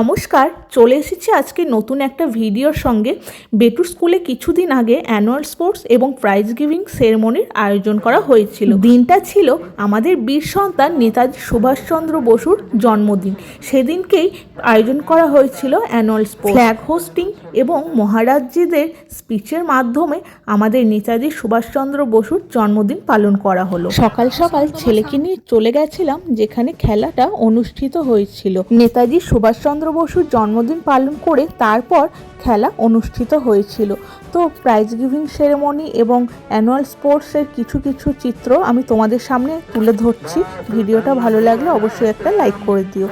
নমস্কার, চলে এসেছি আজকে নতুন একটা ভিডিওর সঙ্গে। বেটু স্কুলে কিছুদিন আগে অ্যানুয়াল স্পোর্টস এবং প্রাইজ গিভিং সেরেমনির আয়োজন করা হয়েছিল। দিনটা ছিল আমাদের বীর সন্তান নেতাজি সুভাষচন্দ্র বসুর জন্মদিন। সেদিনকেই আয়োজন করা হয়েছিল অ্যানুয়াল স্পোর্টস ফ্ল্যাগ হোস্টিং এবং মহারাজজিদের স্পিচের মাধ্যমে আমাদের নেতাজি সুভাষচন্দ্র বসুর জন্মদিন পালন করা হলো। সকাল সকাল ছেলেকে নিয়ে চলে গেছিলাম, যেখানে খেলাটা অনুষ্ঠিত হয়েছিল। নেতাজি সুভাষচন্দ্র বসুর জন্মদিন পালন করে তারপর খেলা অনুষ্ঠিত হয়েছিল। তো প্রাইজ গিভিং সেরেমনি এবং অ্যানুয়াল স্পোর্টসের কিছু কিছু চিত্র আমি তোমাদের সামনে তুলে ধরছি। ভিডিওটা ভালো লাগলে অবশ্যই একটা লাইক করে দিও।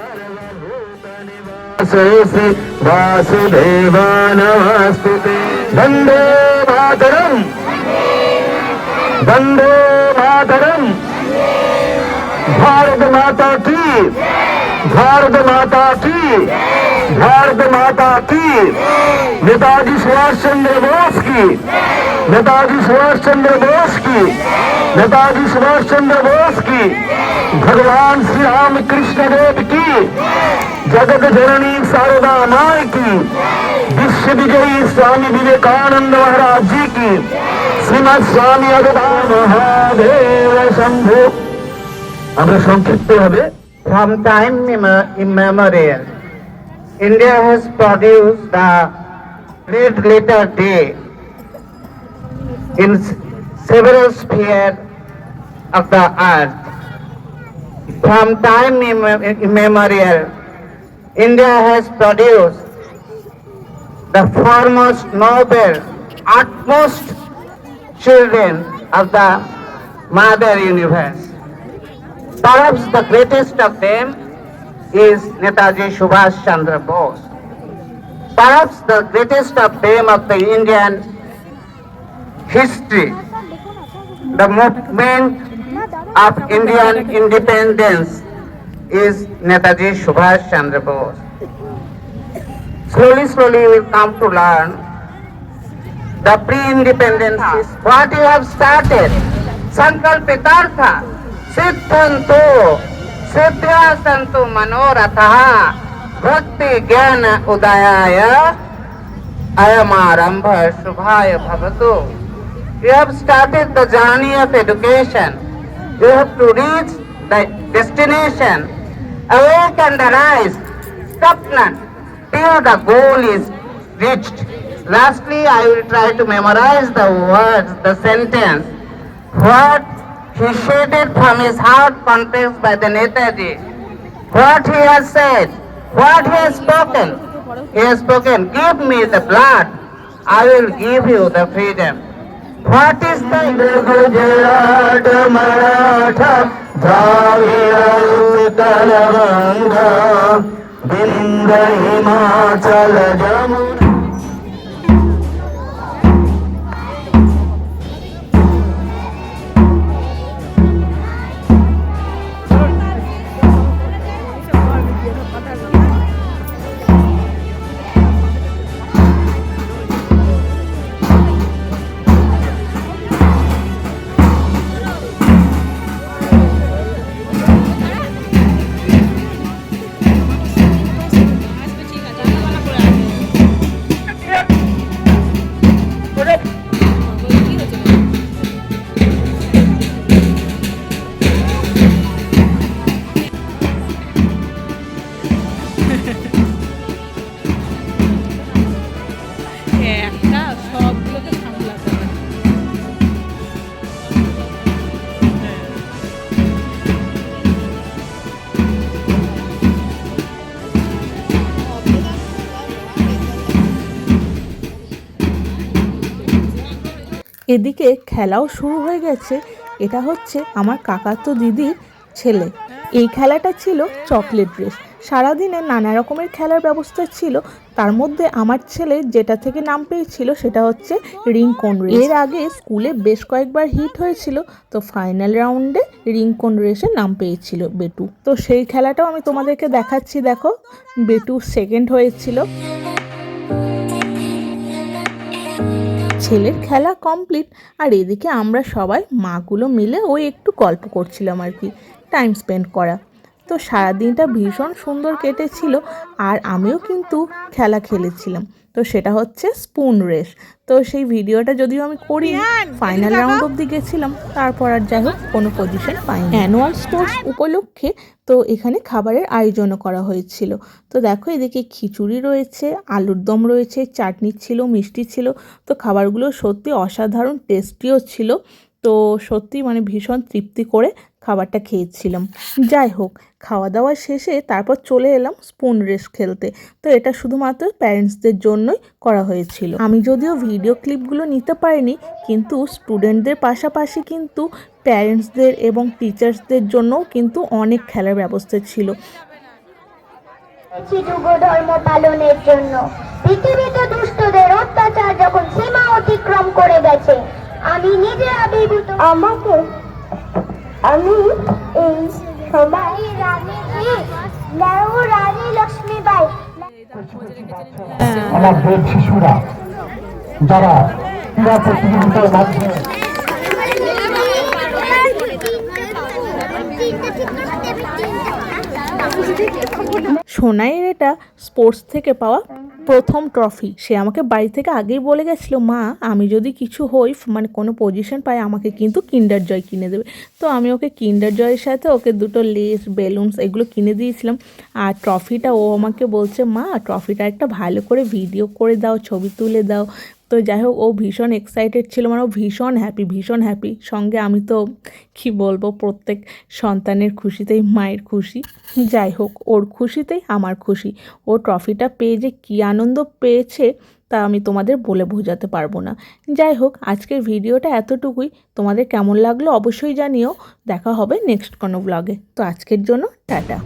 ভারত মাতা কি? भारत माता की भारत माता की भारत माता की नेताजी सुभाष चंद्र बोस की नेताजी सुभाष चंद्र बोस की नेताजी सुभाष चंद्र बोस की भगवान श्री राम कृष्ण देव की जगत जननी शारदा माय की विश्व विजयी स्वामी विवेकानंद महाराज जी की श्रीमद स्वामी अवतार महादेव शंभु আমরা সংক্ষিপ্ত হবে From time immemorial, India has produced the red letter day in several spheres of the earth. From time immemorial, India has produced the foremost noble, utmost children of the mother universe. Perhaps the greatest of them is Netaji Subhash Chandra Bose. Perhaps the greatest of them of the Indian history. The movement of Indian independence is Netaji Subhash Chandra Bose. Slowly, slowly we come to learn the pre-independence is what you have started. Sankalpitartha, ಸಿದ್ಧಂತು ಸಿದ್ಧ ಸಂತು ಮನೋರಥ ಭಕ್ತಿ ಜ್ಞಾನ ಉದಯಾಯ ಅಯಮಾರಂಭ ಶುಭಾಯ ಭವತು you have started the journey of education you have to reach the destination awake and arise stop not till the goal is reached. Lastly, I will try to memorize the words, the sentence. What he shouted from his heart context by the Netaji. What he has said, what he has spoken, he has spoken, give me the blood, I will give you the freedom. What is the Gujarat Maratha Draviya Uttara Ganga Jammu এদিকে খেলাও শুরু হয়ে গেছে। এটা হচ্ছে আমার কাকাতো দিদির ছেলে। এই খেলাটা ছিল চকলেট রেস। সারাদিনে নানা রকমের খেলার ব্যবস্থা ছিল। তার মধ্যে আমার ছেলে যেটা থেকে নাম পেয়েছিল সেটা হচ্ছে রিংকন রেস। এর আগে স্কুলে বেশ কয়েকবার হিট হয়েছিল, তো ফাইনাল রাউন্ডে রিংকন রেসে নাম পেয়েছিল বেটু। তো সেই খেলাটাও আমি তোমাদেরকে দেখাচ্ছি, দেখো। বেটু সেকেন্ড হয়েছিল। ছেলের খেলা কমপ্লিট আর এদিকে আমরা সবাই মাগুলো মিলে ওই একটু গল্প করছিলাম আর কি টাইম স্পেন্ড করা। তো সারাদিনটা ভীষণ সুন্দর কেটেছিল আর আমিও কিন্তু খেলা খেলেছিলাম। তো সেটা হচ্ছে স্পুন রেস। তো সেই ভিডিওটা যদিও আমি করি ফাইনাল রাউন্ড অব্দি গেছিলাম তারপর আর যাই হোক কোনো পজিশন পাইনি। অ্যানুয়াল স্পোর্টস উপলক্ষে তো এখানে খাবারের আয়োজনও করা হয়েছিল। তো দেখো এদিকে খিচুড়ি রয়েছে আলুর দম রয়েছে চাটনি ছিল মিষ্টি ছিল। তো খাবারগুলো সত্যি অসাধারণ টেস্টিও ছিল। তো সত্যি মানে ভীষণ তৃপ্তি করে খাবারটা খেয়েছিলাম। যাই হোক খাওয়া দাওয়া শেষে তারপর চলে এলাম স্পুন রেস খেলতে। তো এটা শুধুমাত্র প্যারেন্টসদের জন্যই করা হয়েছিল। আমি যদিও ভিডিও ক্লিপগুলো নিতে পারিনি কিন্তু স্টুডেন্টদের পাশাপাশি কিন্তু প্যারেন্টসদের এবং টিচার্সদের জন্যও কিন্তু অনেক খেলার ব্যবস্থা ছিল। ধর্ম পালনের জন্য। পৃথিবীতে দুষ্টদের অত্যাচার যখন সীমা অতিক্রম করে গেছে আমি নিজে আবির্ভূত। আমাকে আমি এই সময় রানী নেও রানী লক্ষ্মীবাই। আমার দেব শিশুরা যারা ক্রীড়া প্রতিযোগিতার মাধ্যমে সোনাইয়ের এটা স্পোর্টস থেকে পাওয়া প্রথম ট্রফি সে আমাকে বাড়ি থেকে আগেই বলে গেছিল, মা, আমি যদি কিছু হই মানে কোনো পজিশন পাই, আমাকে কিন্তু কিন্ডার জয় কিনে দেবে। তো আমি ওকে কিন্ডার জয়ের সাথে ওকে দুটো লেস বেলুনস এগুলো কিনে দিয়েছিলাম। আর ট্রফিটা ও আমাকে বলছে, মা ট্রফিটা একটা ভালো করে ভিডিও করে দাও, ছবি তুলে দাও। তো যাই হোক, ও ভীষণ এক্সাইটেড ছিল মানে ও ভীষণ হ্যাপি ভীষণ হ্যাপি সঙ্গে আমি তো, কি বলব, প্রত্যেক সন্তানের খুশিতেই মায়ের খুশি। যাই হোক, ওর খুশিতেই আমার খুশি। ও ট্রফিটা পেয়ে যে কী আনন্দ পেয়েছে তা আমি তোমাদের বলে বোঝাতে পারব না। যাই হোক, আজকের ভিডিওটা এতটুকুই। তোমাদের কেমন লাগল অবশ্যই জানিও। দেখা হবে নেক্সট কোনো ব্লগে তো আজকের জন্য টাটা।